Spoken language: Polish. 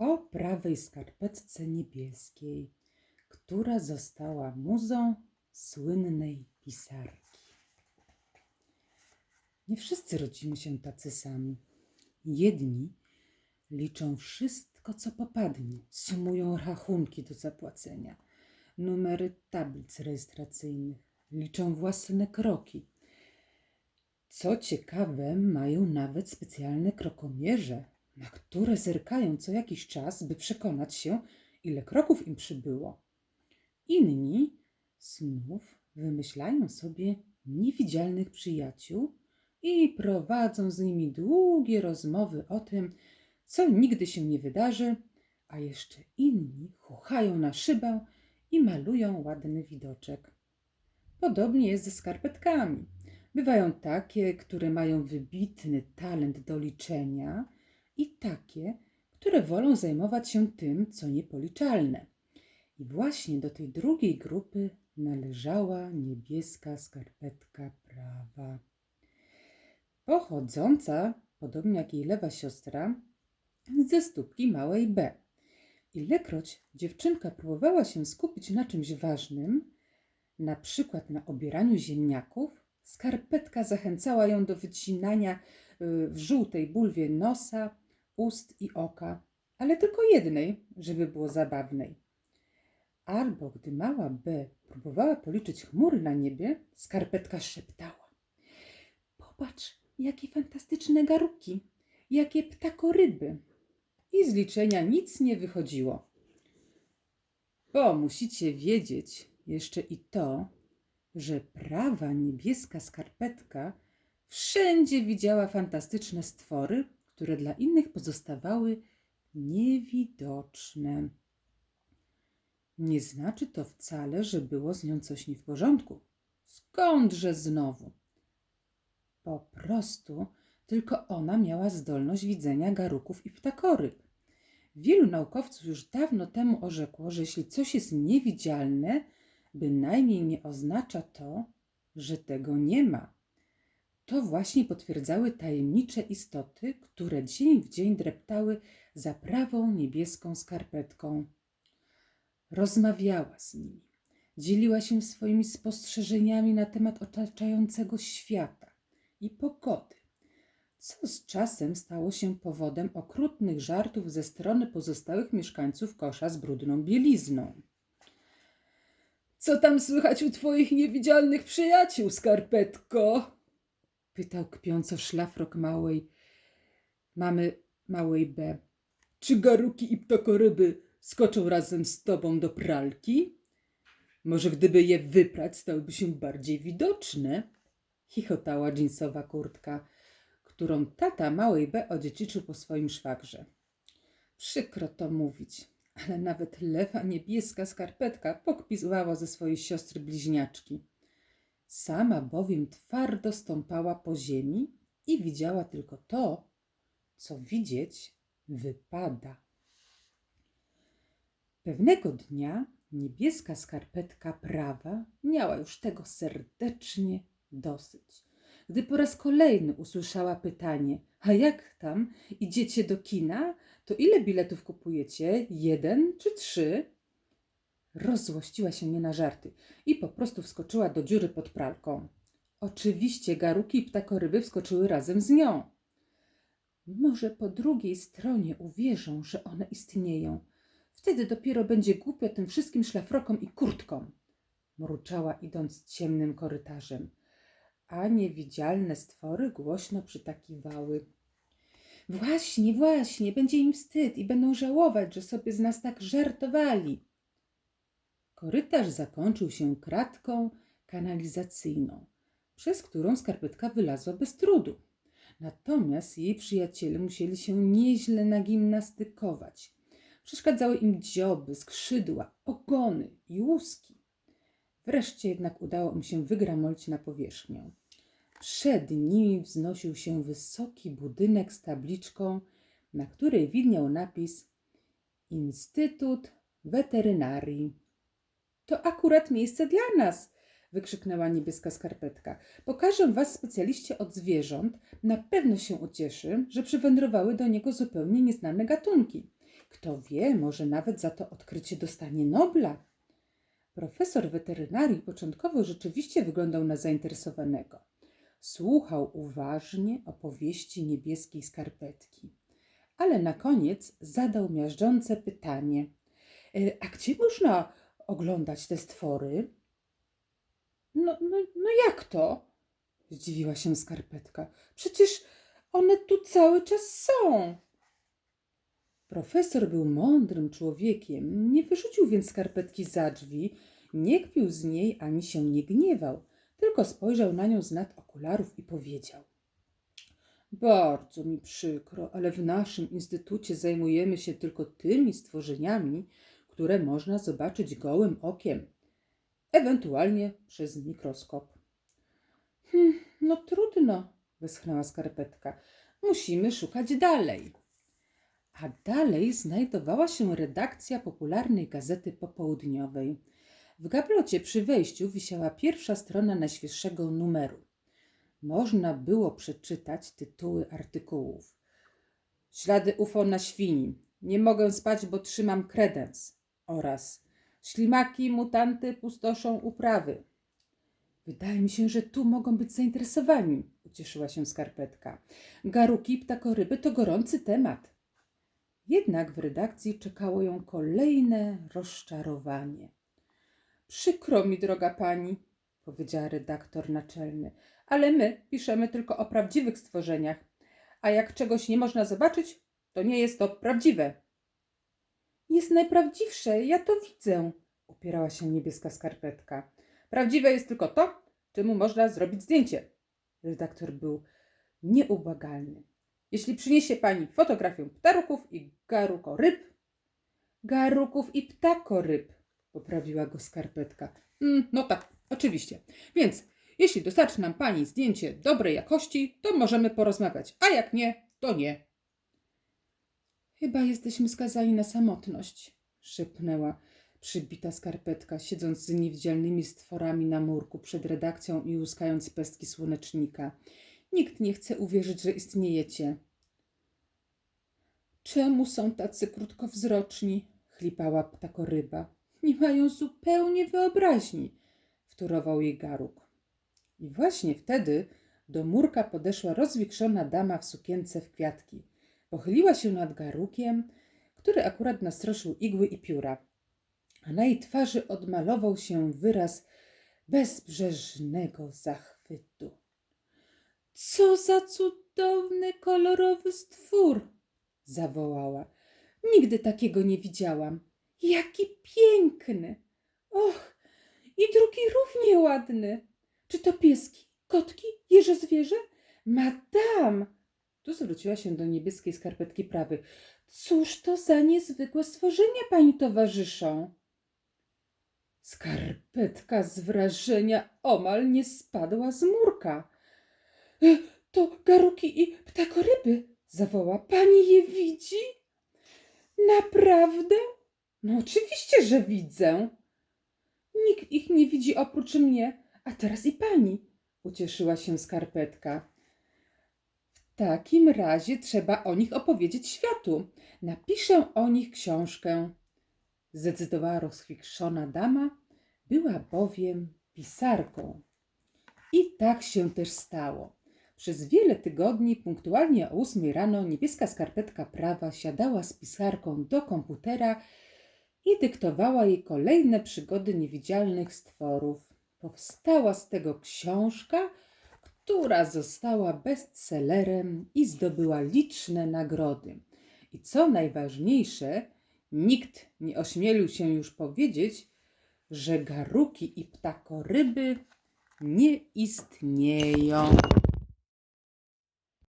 o prawej skarpetce niebieskiej, która została muzą słynnej pisarki. Nie wszyscy rodzimy się tacy sami. Jedni liczą wszystko, co popadnie, sumują rachunki do zapłacenia, numery tablic rejestracyjnych, liczą własne kroki. Co ciekawe, mają nawet specjalne krokomierze, na które zerkają co jakiś czas, by przekonać się, ile kroków im przybyło. Inni znów wymyślają sobie niewidzialnych przyjaciół i prowadzą z nimi długie rozmowy o tym, co nigdy się nie wydarzy, a jeszcze inni chuchają na szybę i malują ładny widoczek. Podobnie jest ze skarpetkami. Bywają takie, które mają wybitny talent do liczenia i takie, które wolą zajmować się tym, co niepoliczalne. I właśnie do tej drugiej grupy należała niebieska skarpetka prawa. Pochodząca, podobnie jak jej lewa siostra, ze stópki małej B. Ilekroć dziewczynka próbowała się skupić na czymś ważnym, na przykład na obieraniu ziemniaków, skarpetka zachęcała ją do wycinania y, w żółtej bulwie nosa, ust i oka, ale tylko jednej, żeby było zabawnej. Albo gdy mała B próbowała policzyć chmury na niebie, skarpetka szeptała: Popatrz, jakie fantastyczne garuki, jakie ptakoryby. I z liczenia nic nie wychodziło. Bo musicie wiedzieć jeszcze i to, że prawa niebieska skarpetka wszędzie widziała fantastyczne stwory, które dla innych pozostawały niewidoczne. Nie znaczy to wcale, że było z nią coś nie w porządku. Skądże znowu? Po prostu tylko ona miała zdolność widzenia garuków i ptakoryb. Wielu naukowców już dawno temu orzekło, że jeśli coś jest niewidzialne, bynajmniej nie oznacza to, że tego nie ma. To właśnie potwierdzały tajemnicze istoty, które dzień w dzień dreptały za prawą niebieską skarpetką. Rozmawiała z nimi, dzieliła się swoimi spostrzeżeniami na temat otaczającego świata i pogody, co z czasem stało się powodem okrutnych żartów ze strony pozostałych mieszkańców kosza z brudną bielizną. Co tam słychać u twoich niewidzialnych przyjaciół, skarpetko? Pytał kpiąco szlafrok małej mamy małej B. Czy garuki i ptakoryby skoczą razem z tobą do pralki? Może gdyby je wyprać, stałyby się bardziej widoczne? Chichotała dżinsowa kurtka, którą tata małej B odziedziczył po swoim szwagrze. Przykro to mówić, ale nawet lewa niebieska skarpetka pokpisywała ze swojej siostry bliźniaczki. Sama bowiem twardo stąpała po ziemi i widziała tylko to, co widzieć wypada. Pewnego dnia niebieska skarpetka prawa miała już tego serdecznie dosyć. Gdy po raz kolejny usłyszała pytanie: A jak tam? Idziecie do kina? To ile biletów kupujecie? Jeden czy trzy? Rozzłościła się nie na żarty i po prostu wskoczyła do dziury pod pralką. Oczywiście garuki i ptakoryby wskoczyły razem z nią. Może po drugiej stronie uwierzą, że one istnieją. Wtedy dopiero będzie głupio tym wszystkim szlafrokom i kurtkom. Mruczała idąc ciemnym korytarzem, a niewidzialne stwory głośno przytakiwały. Właśnie, właśnie, będzie im wstyd i będą żałować, że sobie z nas tak żartowali. Korytarz zakończył się kratką kanalizacyjną, przez którą skarpetka wylazła bez trudu. Natomiast jej przyjaciele musieli się nieźle nagimnastykować. Przeszkadzały im dzioby, skrzydła, ogony i łuski. Wreszcie jednak udało im się wygramolić na powierzchnię. Przed nimi wznosił się wysoki budynek z tabliczką, na której widniał napis Instytut Weterynarii. To akurat miejsce dla nas, wykrzyknęła niebieska skarpetka. Pokażę was specjaliście od zwierząt. Na pewno się ucieszy, że przywędrowały do niego zupełnie nieznane gatunki. Kto wie, może nawet za to odkrycie dostanie Nobla. Profesor weterynarii początkowo rzeczywiście wyglądał na zainteresowanego. Słuchał uważnie opowieści niebieskiej skarpetki, ale na koniec zadał miażdżące pytanie: "E, A gdzie można oglądać te stwory? No, no, no jak to? Zdziwiła się skarpetka. Przecież one tu cały czas są. Profesor był mądrym człowiekiem, nie wyrzucił więc skarpetki za drzwi, nie kpił z niej ani się nie gniewał, tylko spojrzał na nią z nad okularów i powiedział: Bardzo mi przykro, ale w naszym instytucie zajmujemy się tylko tymi stworzeniami, które można zobaczyć gołym okiem, ewentualnie przez mikroskop. Hm, no trudno, wyschnęła skarpetka. Musimy szukać dalej. A dalej znajdowała się redakcja popularnej gazety popołudniowej. W gablocie przy wejściu wisiała pierwsza strona najświeższego numeru. Można było przeczytać tytuły artykułów. Ślady UFO na świni. Nie mogę spać, bo trzymam kredens. Oraz ślimaki, mutanty pustoszą uprawy. Wydaje mi się, że tu mogą być zainteresowani, ucieszyła się skarpetka. Garuki i ptakoryby to gorący temat. Jednak w redakcji czekało ją kolejne rozczarowanie. Przykro mi, droga pani, powiedziała redaktor naczelny, ale my piszemy tylko o prawdziwych stworzeniach, a jak czegoś nie można zobaczyć, to nie jest to prawdziwe. Jest najprawdziwsze, ja to widzę, upierała się niebieska skarpetka. Prawdziwe jest tylko to, czemu można zrobić zdjęcie. Redaktor był nieubłagalny. Jeśli przyniesie pani fotografię ptaruków i garukoryb, garuków i ptakoryb, poprawiła go skarpetka. Mm, no tak, oczywiście. Więc jeśli dostarczy nam pani zdjęcie dobrej jakości, to możemy porozmawiać, a jak nie, to nie. Chyba jesteśmy skazani na samotność, szepnęła przybita skarpetka, siedząc z niewidzialnymi stworami na murku przed redakcją i łuskając pestki słonecznika. Nikt nie chce uwierzyć, że istniejecie. Czemu są tacy krótkowzroczni? chlipała ptakoryba. Nie mają zupełnie wyobraźni, wtórował jej garuk. I właśnie wtedy do murka podeszła rozwikszona dama w sukience w kwiatki. Pochyliła się nad garukiem, który akurat nastroszył igły i pióra, a na jej twarzy odmalował się wyraz bezbrzeżnego zachwytu. Co za cudowny, kolorowy stwór! zawołała. Nigdy takiego nie widziałam. Jaki piękny! Och, i drugi równie ładny. Czy to pieski, kotki, jeże zwierzę? Madam! Tu zwróciła się do niebieskiej skarpetki prawy. Cóż to za niezwykłe stworzenia pani towarzyszą? Skarpetka z wrażenia omal nie spadła z murka. E, To garuki i ptakoryby, zawoła. Pani je widzi? Naprawdę? No oczywiście, że widzę. Nikt ich nie widzi oprócz mnie, a teraz i pani, ucieszyła się skarpetka. Takim razie trzeba o nich opowiedzieć światu. Napiszę o nich książkę. Zdecydowała rozchwikszona dama, była bowiem pisarką. I tak się też stało. Przez wiele tygodni, punktualnie o ósmej rano, niebieska skarpetka prawa siadała z pisarką do komputera i dyktowała jej kolejne przygody niewidzialnych stworów. Powstała z tego książka, która została bestsellerem i zdobyła liczne nagrody. I co najważniejsze, nikt nie ośmielił się już powiedzieć, że garuki i ptakoryby nie istnieją.